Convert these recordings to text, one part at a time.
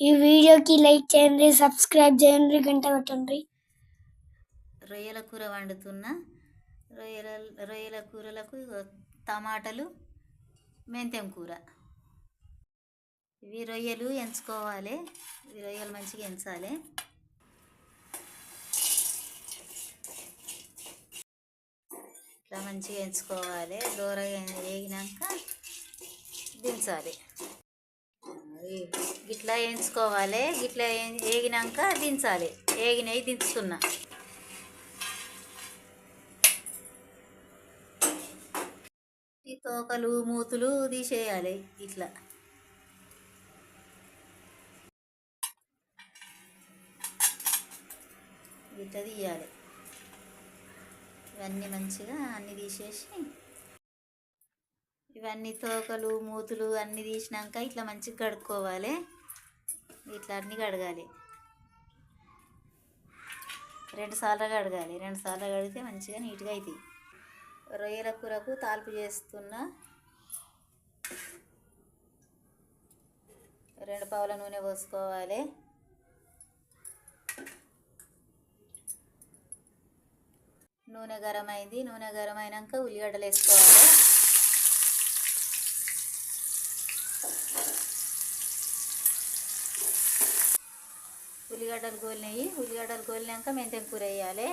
ఈ వీడియోకి లైక్ చేయండి సబ్స్క్రైబ్ చేయండి గంట పెట్టండి రొయ్యల కూర వండుతున్న. రొయ్యల రొయ్యల కూరలకు టమాటాలు మెంతెం కూర. ఇవి రొయ్యలు ఎంచుకోవాలి. ఇవి రొయ్యలు మంచిగా ఎంచాలి. ఇట్లా మంచిగా ఎంచుకోవాలి. దూరగా వేగినాక దించాలి. గిట్లా వేయించుకోవాలి. గిట్లా వేగినాక దించాలి. వేగినవి దించుతున్నా. ఈ తోకలు మూతులు తీసేయాలి ఇట్లా. ఇట్లా తీయాలి. ఇవన్నీ మంచిగా అన్నీ తీసేసి ఇవన్నీ తోకలు మూతులు అన్నీ తీసినాక ఇట్లా మంచిగా కడుక్కోవాలి. ఇట్లా అన్నీ కడగాలి. రెండు సార్లు కడగాలి. రెండు సార్లు కడిగితే మంచిగా నీట్గా అవుతాయి రొయ్యల కూరకు తాల్పు చేస్తున్నా రెండు పావుల నూనె పోసుకోవాలి. నూనె గరం అయింది. నూనె గరం అయినాక ఉల్లిగడ్డలు వేసుకోవాలి. ఉల్లిగడ్డలు గోలినాయి. ఉల్లిగడ్డలు గోలినాక మెంతెం కూర వేయాలి.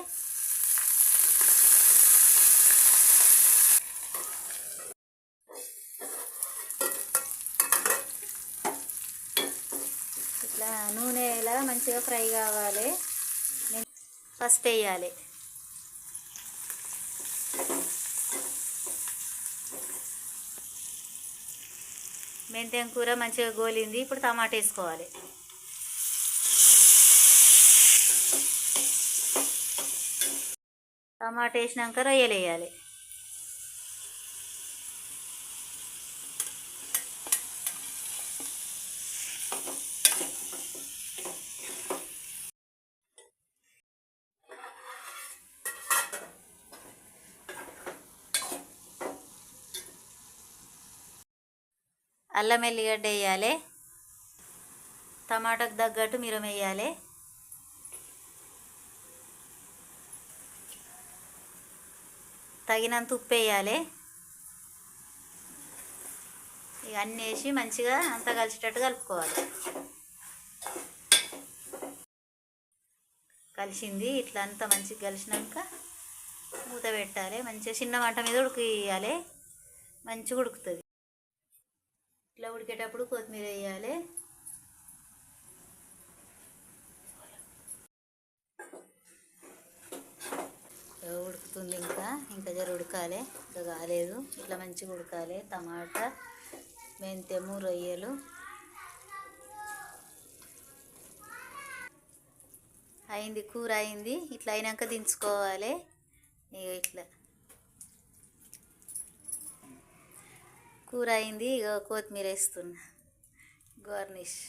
ఇట్లా నూనె ఇలా మంచిగా ఫ్రై కావాలి. పసుపు ఫస్ట్ వేయాలి. మెంతెం కూర మంచిగా గోలింది ఇప్పుడు టమాటా వేసుకోవాలి. టమాటా వేసినాక రొయ్యలు వేయాలి. అల్లం ఎల్లిగడ్డ వేయాలి. టమాటాకు తగ్గట్టు మిరం వేయాలి. తగినంత ఉప్పు వేయాలి. ఇక అన్నీ వేసి మంచిగా అంతా కలిసేటట్టు కలుపుకోవాలి. కలిసింది ఇట్లా అంతా మంచిగా కలిసినాక మూత పెట్టాలి. మంచిగా చిన్న మంట మీద ఉడికియాలి. మంచిగా ఉడుకుతుంది. ఇట్లా ఉడికేటప్పుడు కొత్తిమీర వేయాలి. ఉడుకుతుంది ఇంకా. ఇంకా జర ఉడకాలి. ఇంకా కాలేదు. ఇట్లా మంచిగా ఉడకాలి. టమాటా మెంతెము రొయ్యలు అయింది. కూర అయింది. ఇట్లా అయినాక దించుకోవాలి. ఇట్లా. కూర అయింది ఇక కొత్తిమీర వేస్తున్నా గార్నిష్.